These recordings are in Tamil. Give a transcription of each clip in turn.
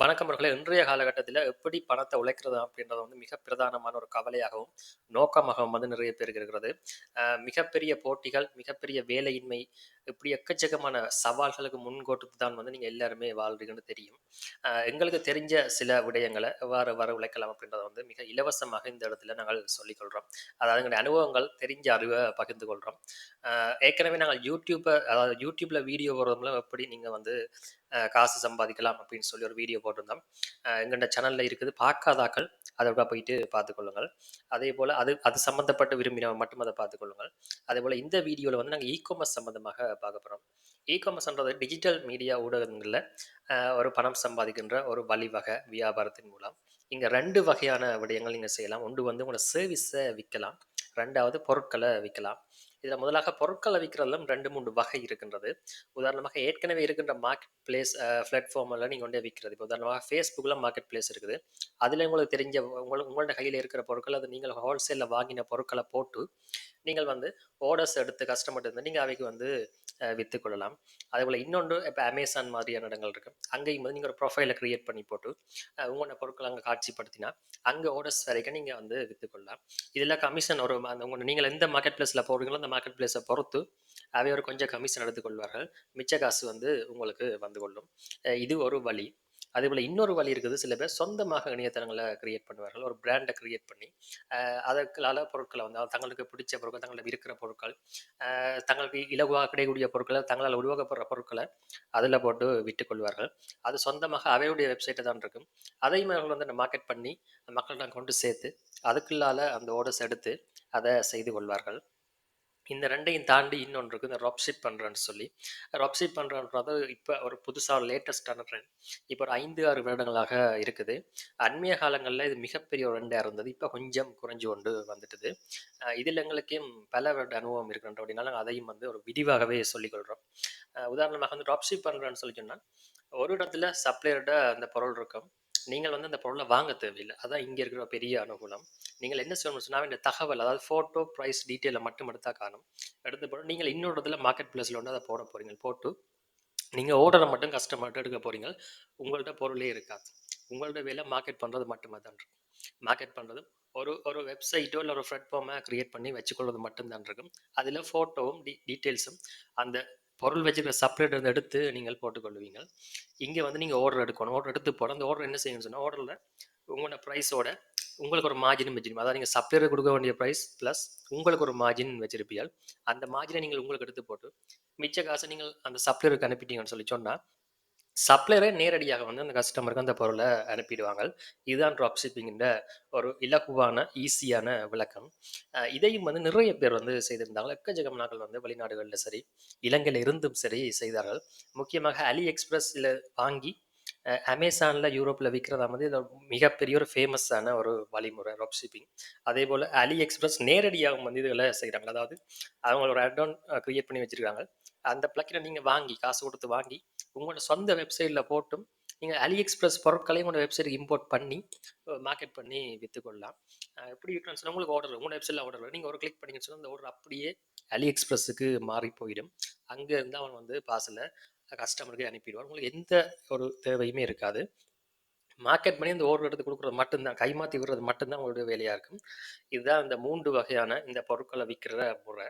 வணக்கம் அவர்களே. இன்றைய காலகட்டத்தில் எப்படி பணத்தை உழைக்கிறது அப்படின்றது வந்து மிக பிரதானமான ஒரு கவலையாகவும், நோக்கமாகவும் வந்து நிறைய பேருக்கு இருக்கிறது. மிகப்பெரிய போட்டிகள், மிகப்பெரிய வேலையின்மை, இப்படி எக்கச்சக்கமான சவால்களுக்கு முன்கோட்டு தான் வந்து நீங்கள் எல்லாருமே வாழ்றீங்கன்னு தெரியும். எங்களுக்கு தெரிஞ்ச சில விடயங்களை எவ்வாறு வர உழைக்கலாம் அப்படின்றத வந்து மிக இலவசமாக இந்த இடத்துல நாங்கள் சொல்லிக்கொள்கிறோம் அதாவது எங்களுடைய அனுபவங்கள், தெரிஞ்ச அறிவை பகிர்ந்து கொள்கிறோம் ஏற்கனவே நாங்கள் யூடியூப்பை அதாவது யூடியூப்பில் வீடியோ போடுறது எப்படி நீங்கள் வந்து காசு சம்பாதிக்கலாம் அப்படின்னு சொல்லி ஒரு வீடியோ போட்டிருந்தோம். அ எங்கள்ட சேனலில் இருக்குது. பார்க்காதாக்கள் அதோட போயிட்டு பார்த்துக்கொள்ளுங்கள் அதே போல் அது அது சம்மந்தப்பட்டு விரும்பினவங்க மட்டும் அதை பார்த்துக்கொள்ளுங்கள் அதே போல் இந்த வீடியோவில் வந்து நாங்கள் இ-காமர்ஸ் சம்மந்தமாக பார்க்க போகிறோம் இ-காமர்ஸ்ன்றது டிஜிட்டல் மீடியா ஊடகங்களில் ஒரு பணம் சம்பாதிக்கின்ற ஒரு வழிவகை வியாபாரத்தின் மூலம். இங்க ரெண்டு வகையான விடயங்கள் நீங்க செய்யலாம். ஒன்று வந்து உங்களோட சர்வீஸை விற்கலாம் ரெண்டாவது பொருட்களை விற்கலாம் இதில் முதலாக பொருட்களை விக்கிறதிலும் 2, 3 வகை இருக்கின்றது. உதாரணமாக ஏற்கனவே இருக்கின்ற மார்க்கெட் பிளேஸ் பிளாட்ஃபார்மில் நீங்கள் நீங்க விற்கிறது இப்போ உதாரணமாக ஃபேஸ்புக்கில் மார்க்கெட் பிளேஸ் இருக்குது. அதில் உங்களுக்கு தெரிஞ்ச உங்களுக்கு உங்களோட கையில் இருக்கிற பொருட்கள் அது நீங்கள் ஹோல்சேலில் வாங்கின பொருட்களை போட்டு, நீங்கள் வந்து ஆர்டர்ஸ் எடுத்து கஸ்டமர்ட்ட இருந்து நீங்கள் அவைக்கு வந்து விற்று கொள்ளலாம் அதே போல் இன்னொன்று இப்போ அமேசான் மாதிரியான இடங்கள் இருக்குது அங்கேயும் வந்து நீங்கள் ஒரு ப்ரொஃபைலை க்ரியேட் பண்ணி போட்டு, உங்களோட பொருட்களை அங்கே காட்சிப்படுத்தினா, அங்கே ஆர்டர்ஸ் வரைக்கும் நீங்கள் வந்து விற்றுக்கொள்ளலாம் கொள்ளலாம். கமிஷன் ஒரு அந்த உங்களை நீங்கள் எந்த மார்க்கெட் பிளேஸில் போடுறீங்களோ, அந்த மார்க்கெட் பிளேஸை பொறுத்து அவை ஒரு கொஞ்சம் கமிஷன் எடுத்துக்கொள்வார்கள் மிச்ச காசு வந்து உங்களுக்கு வந்து கொள்ளும். இது ஒரு வழி. அதே போல் இன்னொரு வழி இருக்குது. சில பேர் சொந்தமாக இணையதளங்களை கிரியேட் பண்ணுவார்கள். ஒரு பிராண்டை கிரியேட் பண்ணி, அதற்கால பொருட்களை வந்து தங்களுக்கு பிடிச்ச பொருட்கள், தங்களிடம் இருக்கிற பொருட்கள், தங்களுக்கு இலகுவாக கிடைக்கக்கூடிய பொருட்களை தங்களால் உருவாக்கப்படுற பொருட்களை அதில் போட்டு விட்டுக்கொள்வார்கள் அது சொந்தமாக அவையுடைய வெப்சைட்டை தான் இருக்கும். அதையும் அவர்கள் வந்து மார்க்கெட் பண்ணி மக்களிடம் கொண்டு சேர்த்து, அதுக்குள்ளால அந்த ஆர்டர்ஸ் எடுத்து அதை செய்து கொள்வார்கள். இந்த ரெண்டையும் தாண்டி இன்னொன்று இருக்குது இந்த ட்ராப்ஷிப் பண்ணுறேன்னு சொல்லி. ட்ராப்ஷிப் பண்ணுறன்றது இப்போ ஒரு புதுசாக ஒரு ட்ரெண்ட். இப்போ ஒரு 5, 6 வருடங்களாக இருக்குது. அண்மைய காலங்களில் இது மிகப்பெரிய ஒரு ரெண்டாக இருந்தது. இப்போ கொஞ்சம் குறைஞ்சு கொண்டு வந்துட்டுது. இதில் எங்களுக்கும் பல வருட அனுபவம் இருக்கின்றபடினால அதையும் வந்து ஒரு விரிவாகவே சொல்லிக்கொள்கிறோம் உதாரணமாக வந்து ட்ராப்ஷிப் பண்ணுறேன்னு சொல்லி சொன்னால் ஒரு இடத்துல சப்ளையரோட அந்த பொருள் இருக்கும். நீங்கள் வந்து அந்த பொருளை வாங்க தேவையில்லை அதான் இங்கே இருக்கிற பெரிய அனுகூலம். நீங்கள் என்ன செய்யணும்னு சொன்னால் இந்த தகவல் அதாவது ஃபோட்டோ, ப்ரைஸ் டீட்டெயிலை மட்டும் எடுத்தால் காணும். எடுத்து போட நீங்கள் இன்னொரு இடத்துல மார்க்கெட் பிளேஸில் வந்து அதை போட போகிறீங்க போட்டு நீங்கள் ஓர்டரை மட்டும் கஸ்டமர்கிட்ட எடுக்க போகிறீங்க உங்கள்கிட்ட பொருளே இருக்காது. உங்களோட வேலை மார்க்கெட் பண்ணுறது மட்டுமே தான் இருக்கும். மார்க்கெட் பண்ணுறது ஒரு ஒரு வெப்சைட்டோ இல்லை ஒரு பிளாட்ஃபார்ம க்ரியேட் பண்ணி வச்சுக்கொள்வது மட்டும்தான் இருக்கும். அதில் ஃபோட்டோவும், டீ டீட்டெயில்ஸும் அந்த பொருள் வச்சிருக்கிற சப்ளையர்ட்ட இருந்து எடுத்து நீங்கள் போட்டுக்கொள்வீங்கள் இங்கே வந்து நீங்கள் ஆர்டர் எடுக்கணும். ஆர்டர் எடுத்து போட அந்த ஆர்டர் என்ன செய்யணும்னு சொன்னால் ஆர்டரில் உங்களோட ப்ரைஸோட உங்களுக்கு ஒரு மார்ஜின் வச்சிருப்பீங்க. அதாவது நீங்கள் சப்ளையருக்கு கொடுக்க வேண்டிய ப்ரைஸ் ப்ளஸ் உங்களுக்கு ஒரு மார்ஜின் வச்சிருப்பீர்கள். அந்த மார்ஜினை நீங்கள் உங்களுக்கு எடுத்து போட்டு, மிச்ச காசை நீங்கள் அந்த சப்ளையருக்கு அனுப்பிட்டீங்கன்னு சொல்லி சொன்னால் சப்ளையரே நேரடியாக வந்து அந்த கஸ்டமருக்கு அந்த பொருளை அனுப்பிடுவாங்க. இதுதான் ட்ராப் ஷிப்பிங்கிற ஒரு இலகுவான, ஈஸியான விளக்கம். இதையும் வந்து நிறைய பேர் வந்து செய்திருந்தாங்க. எக்கச்சக்கம் நாட்கள் வந்து வெளிநாடுகளில் சரி, இலங்கையில் இருந்தும் சரி செய்தார்கள். முக்கியமாக அலி எக்ஸ்பிரஸ்ல வாங்கி அமேசானில் யூரோப்பில் விற்கிறதா வந்து இது மிகப்பெரிய ஒரு ஃபேமஸான ஒரு வழிமுறை ட்ராப் ஷிப்பிங். அதேபோல அலி எக்ஸ்பிரஸ் நேரடியாகவும் வந்து இதுகளை செய்கிறாங்க அதாவது அவங்க ஒரு ஆட் ஆன் பண்ணி வச்சுருக்காங்க அந்த பிளக்கில் நீங்கள் வாங்கி காசு கொடுத்து வாங்கி, உங்களோட சொந்த வெப்சைட்ல போட்டும், நீங்கள் அலி எக்ஸ்பிரஸ் பொருட்களையும் உங்களோட வெப்சைட்டுக்கு இம்போர்ட் பண்ணி, மார்க்கெட் பண்ணி விற்றுக்கொள்ளலாம் எப்படி விக்கலாம்னு உங்களுக்கு ஆர்டர் உங்களோட வெப்சைட்ல ஆர்டர் வரும். நீங்கள் ஒரு கிளிக் பண்ணிங்கன்னு சொன்னால் அந்த ஆர்டர் அப்படியே அலி எக்ஸ்பிரஸுக்கு மாறி போயிடும். அங்கே இருந்து அவன் வந்து பார்சல கஸ்டமருக்கு அனுப்பிடுவான். உங்களுக்கு எந்த ஒரு தேவையுமே இருக்காது. மார்க்கெட் பண்ணி அந்த ஆர்டர் எடுத்து கொடுக்குறது மட்டும் தான். விடுறது மட்டும் தான் வேலையாக இருக்கும். இதுதான் இந்த மூன்று வகையான இந்த பொருட்களை விற்கிற முறை.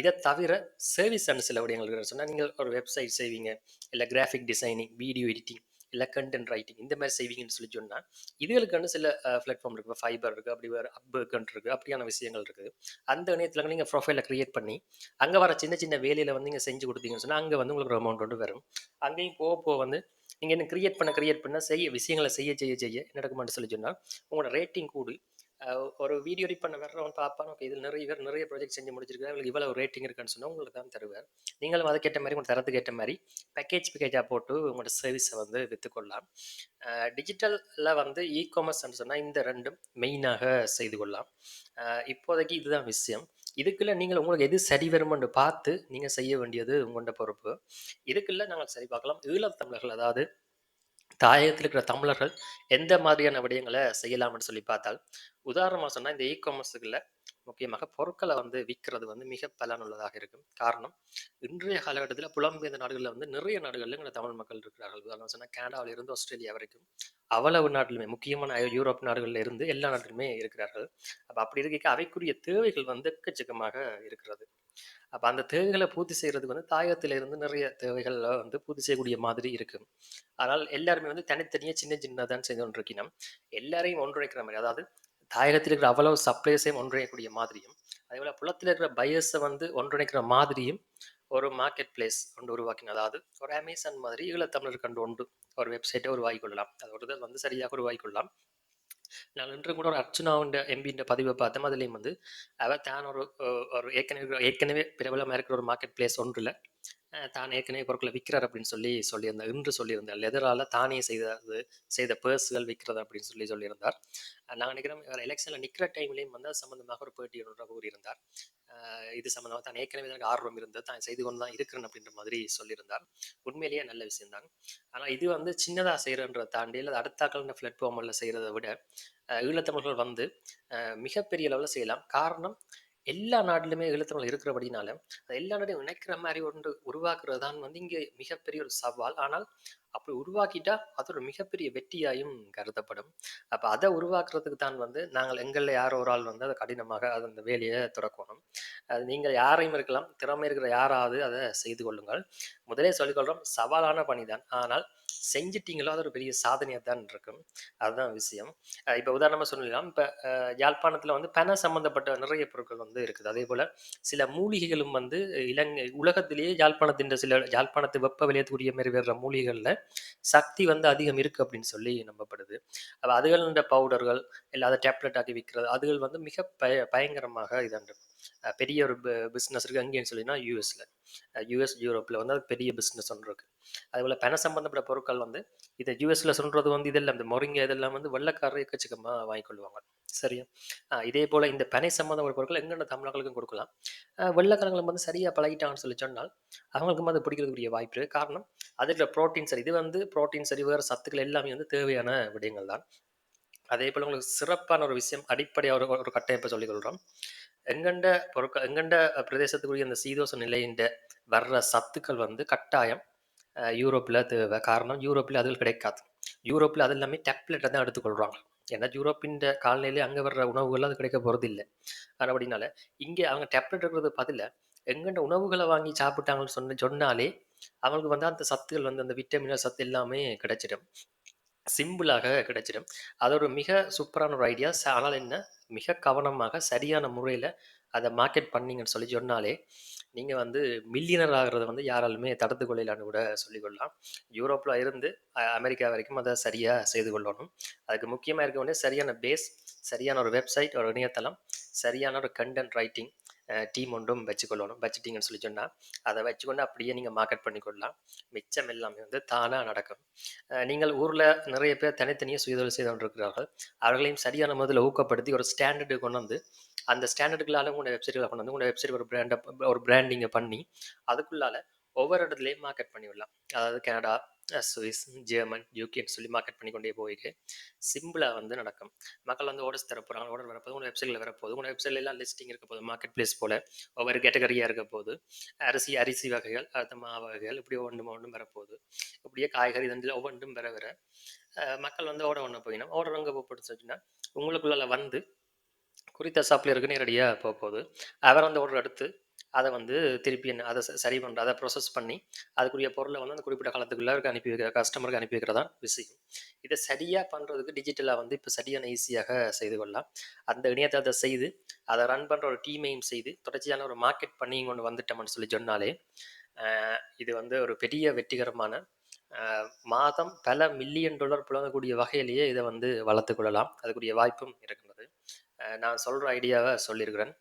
இதை தவிர சர்வீஸ் அண்ட் சில விடயங்கள் சொன்னால் நீங்கள் ஒரு வெப்சைட் செய்வீங்க. இல்லை கிராஃபிக் டிசைனிங், வீடியோ எடிட்டிங், இல்லை கன்டென்ட் ரைட்டிங் இந்த மாதிரி செய்வீங்கன்னு சொல்லி சொன்னால் இதுகளுக்கான சில பிளாட்ஃபார்ம் இருக்கு. ஃபைபர் இருக்குது அப்படி வேறு அப்வொர்க்ன்னு இருக்குது அப்படியான விஷயங்கள் இருக்குது. அந்த இணையத்தில் நீங்கள் ப்ரொஃபைலை கிரியேட் பண்ணி, அங்கே வர சின்ன சின்ன வேலையில் வந்து நீங்கள் செஞ்சு கொடுத்தீங்கன்னு சொன்னால் அங்கே வந்து உங்களுக்கு ஒரு அமௌண்ட் வந்து வரும். அங்கேயும் போக போக வந்து நீங்கள் என்ன கிரியேட் பண்ண கிரியேட் பண்ண செய்ய விஷயங்களை செய்ய செய்ய செய்ய என்ன நடக்கும்னு சொல்லி சொன்னால் உங்களோட ரேட்டிங் கூடி ஒரு வீடியோ எடிட் பண்ண வர்றவன் பார்ப்பான். ஓகே இதில் நிறைய பேர் நிறைய ப்ராஜெக்ட் செஞ்சு முடிச்சிருக்காங்க. இவங்களுக்கு இவ்வளவு ரேட்டிங் இருக்குன்னு சொன்னால் உங்களுக்கு தான் தருவார். நீங்களும் அதுக்கேற்ற மாதிரி உங்களுக்கு தரத்துக்கு ஏற்ற மாதிரி பேக்கேஜ் பேக்கேஜாக போட்டு உங்களோட சர்வீஸை வந்து விற்றுக்கொள்ளலாம் டிஜிட்டலில் டிஜிட்டல்ல வந்து இ-காமர்ஸ்ன்னு சொன்னால் இந்த ரெண்டும் மெயினாக செய்து கொள்ளலாம். இப்போதைக்கு இதுதான் விஷயம். இதுக்குள்ள நீங்கள் உங்களுக்கு எது சரி வரும்னு பார்த்து நீங்கள் செய்ய வேண்டியது உங்கள்கிட்ட பொறுப்பு. இதுக்குள்ள நாங்கள் சரி பார்க்கலாம். ஈழத்தமிழர்கள் அதாவது தாயகத்தில் இருக்கிற தமிழர்கள் எந்த மாதிரியான விடயங்களை செய்யலாம்னு சொல்லி பார்த்தால் உதாரணமாக சொன்னால் இந்த இ காமர்ஸுகளில் முக்கியமாக பொருட்களை வந்து விற்கிறது வந்து மிக பலனுள்ளதாக இருக்கும். காரணம் இன்றைய காலகட்டத்தில் புலம்பெயர்ந்த நாடுகளில் வந்து நிறைய நாடுகளில் எங்களை தமிழ் மக்கள் இருக்கிறார்கள். உதாரணம் சொன்னால் கனடாவில் இருந்து ஆஸ்திரேலியா வரைக்கும் அவ்வளவு நாட்டிலுமே முக்கியமான யூரோப் நாடுகளில் இருந்து எல்லா நாட்டிலுமே இருக்கிறார்கள். அப்போ அப்படி இருக்க அவைக்குரிய தேவைகள் வந்து எக்கச்சக்கமாக இருக்கிறது. அப்போ அந்த தேவைகளை பூர்த்தி செய்கிறதுக்கு வந்து தாயகத்திலிருந்து நிறைய தேவைகள் வந்து பூர்த்தி செய்யக்கூடிய மாதிரி இருக்கு. அதனால் எல்லாருமே வந்து தனித்தனியாக சின்ன சின்னதான் செய்து கொண்டிருக்கணும் எல்லாரையும் ஒன்றிணைக்கிற மாதிரி அதாவது தாயகத்தில் இருக்கிற அவ்வளவு சப்ளைஸையும் ஒன்றிணைக்கக்கூடிய மாதிரியும் அதே போல் புலத்தில் இருக்கிற பயஸை வந்து ஒன்றிணைக்கிற மாதிரியும் ஒரு மார்க்கெட் பிளேஸ் ஒன்று உருவாக்கின. அதாவது ஒரு அமேசான் மாதிரி ஈழத்தமிழர் கண்டு ஒன்று ஒரு வெப்சைட்டை உருவாக்கி கொள்ளலாம். அதோட வந்து சரியாக உருவாக்கி கொள்ளலாம். நான் இன்று கூட ஒரு அர்ச்சுனாவுண்ட எம்பின்ற பதிவை பார்த்தேன் அதுலேயும் வந்து அவள் தான் ஒரு ஒரு ஏற்கனவே ஏற்கனவே பிரபலமாக இருக்கிற ஒரு மார்க்கெட் பிளேஸ் ஒன்றில் தான் ஏற்கனவே பொருட்களை விற்கிறார் அப்படின்னு சொல்லி சொல்லியிருந்தார். இன்று சொல்லியிருந்தார். லெதரால் தானே செய்தது செய்த பேர்ஸுகள் விற்கிறது அப்படின்னு சொல்லி சொல்லியிருந்தார். நான் நினைக்கிறேன் எலெக்ஷனில் நிற்கிற டைம்லேயும் வந்து அது சம்மந்தமாக ஒரு பேட்டி கூறியிருந்தார். இது சம்மந்தமாக தான் ஏற்கனவே எனக்கு ஆர்வம் இருந்தது. தான் செய்து கொண்டு தான் இருக்கிறேன் அப்படின்ற மாதிரி சொல்லியிருந்தார். உண்மையிலேயே நல்ல விஷயம் தான். ஆனால் இது வந்து சின்னதாக செய்கிறன்றதை தாண்டி இல்லை அடுத்தாக்கள் பிளாட்ஃபார்மில் செய்கிறத விட ஈழத்தமிழர்கள் வந்து மிகப்பெரிய அளவில் செய்யலாம். காரணம் எல்லா நாட்டிலுமே எழுத்துக்கள் இருக்கிறபடினால எல்லா நாட்டையும் இணைக்கிற மாதிரி ஒன்று உருவாக்குறது தான் வந்து இங்கே மிகப்பெரிய ஒரு சவால். ஆனால் அப்படி உருவாக்கிட்டா அது ஒரு மிகப்பெரிய வெற்றியாயும் கருதப்படும். அப்போ அதை உருவாக்குறதுக்கு தான் வந்து நாங்கள் எங்களில் யாரோ ஒரு ஆள் வந்து அதை கடினமாக அது அந்த வேலையை தொடக்கணும். அது நீங்கள் யாரையும் இருக்கலாம் திறமை இருக்கிற யாராவது அதை செய்து கொள்ளுங்கள். முதலே சொல்லிக்கொள்கிறோம் சவாலான பணி தான் ஆனால் செஞ்சிட்டிங்களோ? அது ஒரு பெரிய சாதனையாக தான் இருக்கும். அதுதான் விஷயம். இப்போ உதாரணமாக சொல்லலாம். இப்போ யாழ்ப்பாணத்தில் வந்து பண சம்மந்தப்பட்ட நிறைய பொருட்கள் வந்து இருக்குது. அதே போல் சில மூலிகைகளும் வந்து இலங்கை உலகத்திலேயே யாழ்ப்பாணத்தின் சில யாழ்ப்பாணத்து வெப்ப விளையக்கூடிய மாரி வேற மூலிகைகளில் சக்தி வந்து அதிகம் இருக்குது அப்படின்னு சொல்லி நம்பப்படுது. அப்போ பவுடர்கள் இல்லாத டேப்லெட் ஆக்கி விற்கிறது அதுகள் வந்து மிக பய பயங்கரமாக இதாண்டு பெரிய ஒரு பிஸ்னஸ் இருக்குது அங்கேயும் சொல்லினா யூஎஸில் யூஎஸ் யூரோப்பில் வந்து அது பெரிய பிஸ்னஸ் ஒன்று இருக்குது அதுபோல் பண சம்பந்தப்பட்ட பொருட்கள் வந்து இதை யூஎஸில் சொல்கிறது வந்து இதெல்லாம் இந்த மொரிங்க இதெல்லாம் வந்து வெள்ளக்காரர் எக்கச்சக்கமாக வாங்கிக்கொள்வாங்க சரியா? இதே போல் இந்த பனை சம்பந்தப்பட்ட பொருட்கள் எங்கென்ன தமிழர்களுக்கும் கொடுக்கலாம். வெள்ளக்காரங்களும் வந்து சரியாக பழகிட்டாங்கன்னு சொல்லி சொன்னால் அவங்களுக்கும் அது பிடிக்கிறதுக்குரிய வாய்ப்பு இருக்குது காரணம் அதில் ப்ரோட்டீன் சரி இது வந்து ப்ரோட்டீன் சரி வேறு சத்துக்கள் எல்லாமே வந்து தேவையான விடயங்கள் தான் அதே போல் உங்களுக்கு சிறப்பான ஒரு விஷயம் அடிப்படையாக ஒரு ஒரு கட்டமைப்பை சொல்லிக்கொள்கிறோம் எங்கண்ட பொருட்கள் எங்கண்ட பிரதேசத்துக்குரிய அந்த சீதோச நிலையின்ற வர்ற சத்துக்கள் வந்து கட்டாயம் யூரோப்பில் தேவை. காரணம் யூரோப்பில் அதுகள் கிடைக்காது. யூரோப்பில் அது எல்லாமே டேப்லெட்டை தான் எடுத்துக்கொள்கிறாங்க ஏன்னா யூரோப்பின் காலநிலையிலே அங்கே வர்ற உணவுகள் அது கிடைக்க போகிறது இல்லை. அப்படினால இங்கே அவங்க டேப்லெட் இருக்கிறது பதில் எங்கண்ட உணவுகளை வாங்கி சாப்பிட்டாங்கன்னு சொன்ன சொன்னாலே அவங்களுக்கு வந்து அந்த சத்துகள் வந்து அந்த விட்டமின சத்து எல்லாமே கிடைச்சிடும். சிம்பிளாக கிடைச்சிடும். அது ஒரு மிக சூப்பரான ஒரு ஐடியாஸ் ஆனால் என்ன? மிக கவனமாக சரியான முறையில் அதை மார்க்கெட் பண்ணீங்கன்னு சொல்லி சொன்னாலே நீங்கள் வந்து மில்லியனர் ஆகிறத வந்து யாராலுமே தடுத்து கொள்ளலான்னு கூட சொல்லிக்கொள்ளலாம். யூரோப்பில் இருந்து அமெரிக்கா வரைக்கும் அதை சரியாக செய்து கொள்ளணும். அதுக்கு முக்கியமாக இருக்க வேண்டிய சரியான பேஸ் சரியான ஒரு வெப்சைட் ஒரு இணையதளம் சரியான ஒரு கண்டென்ட் ரைட்டிங் டீம் ஒன்றும் வச்சுக்கொள்ளணும். பட்ஜெட்டிங்னு சொல்லி சொன்னால் அதை வச்சுக்கொண்டு அப்படியே நீங்கள் மார்க்கெட் பண்ணிக்கொள்ளலாம் மிச்சம் எல்லாமே வந்து தானாக நடக்கும். நீங்கள் ஊரில் நிறைய பேர் தனித்தனியாக சுயதொழில் செய்து கொண்டிருக்கிறார்கள். அவர்களையும் சரியான முதல்ல ஊக்கப்படுத்தி ஒரு ஸ்டாண்டர்டு கொண்டு வந்து அந்த ஸ்டாண்டர்டுகளால் உங்களோட வெப்சைட்டில் கொண்டு வந்து உங்களோட வெப்சைட் ஒரு பிராண்டை ஒரு பிராண்டிங்கை பண்ணி அதுக்குள்ளால ஒவ்வொரு இடத்துலையும் மார்க்கெட் பண்ணி விடலாம் அதாவது கனடா சுவிஸ் ஜெர்மன் யூகேன்னு சொல்லி மார்க்கெட் பண்ணி கொண்டே போயிட்டு சிம்பிளாக வந்து நடக்கும். மக்கள் வந்து ஓடஸ் தர போகிறாங்க ஆர்டர் வரப்போது உங்கள் வெப்சைட்டில் வரப்போது உங்கள் வெப்சைட்ல எல்லாம் லிஸ்டிங் இருக்க போகுது மார்க்கெட் பிளேஸ் போல் ஒவ்வொரு கேட்டகரியாக இருக்க போது அரிசி அரிசி வகைகள் அடுத்த மாவு வகைகள் இப்படி ஒவ்வொன்றும் ஒன்றும் வரப்போகுது இப்படியே காய்கறி தண்டில் ஒவ்வொன்றும் வர வர மக்கள் வந்து ஓட ஒன்று போயினா ஆர்டர் அங்கே போட்டு சொன்னால் உங்களுக்குள்ள வந்து குறித்த சப்ளையருக்கு நேரடியாக போக போகுது அவர் அந்த ஆர்டர் எடுத்து அதை வந்து திருப்பி என்ன அதை சரி பண்ணுற அதை ப்ரொசஸ் பண்ணி அதுக்குரிய பொருளை வந்து அந்த குறிப்பிட்ட காலத்துக்குள்ளே அனுப்பி வைக்கிற கஸ்டமருக்கு அனுப்பி வைக்கிறதா விஷயம். இதை சரியாக பண்ணுறதுக்கு டிஜிட்டலாக வந்து இப்போ சரியான ஈஸியாக செய்து கொள்ளலாம். அந்த இணையத்தை செய்து அதை ரன் பண்ணுற ஒரு டீமையும் செய்து தொடர்ச்சியான ஒரு மார்க்கெட் பண்ணி கொண்டு வந்துட்டோம்னு சொல்லி சொன்னாலே இது வந்து ஒரு பெரிய வெற்றிகரமான மாதம் பல மில்லியன் டாலர் புழங்கக்கூடிய வகையிலேயே இதை வந்து வளர்த்து கொள்ளலாம். அதுக்குரிய வாய்ப்பும் இருக்கின்றது. நான் சொல்கிற ஐடியாவை சொல்லியிருக்கிறேன்.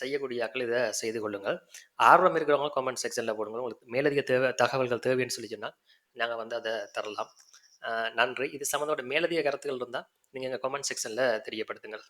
செய்யக்கூடிய ஆக்கள் இதை செய்து கொள்ளுங்கள். ஆர்வம் இருக்கிறவங்க கமெண்ட் செக்ஷனில் போடுங்க உங்களுக்கு மேலதிக தேவை தகவல்கள் தேவைன்னு சொல்லி சொன்னால் நாங்கள் வந்து அதை தரலாம். நன்றி. இது சம்மந்தோட மேலதிக கருத்துக்கள் இருந்தால் நீங்கள் எங்கள் கமெண்ட் செக்ஷனில் தெரியப்படுத்துங்கள்.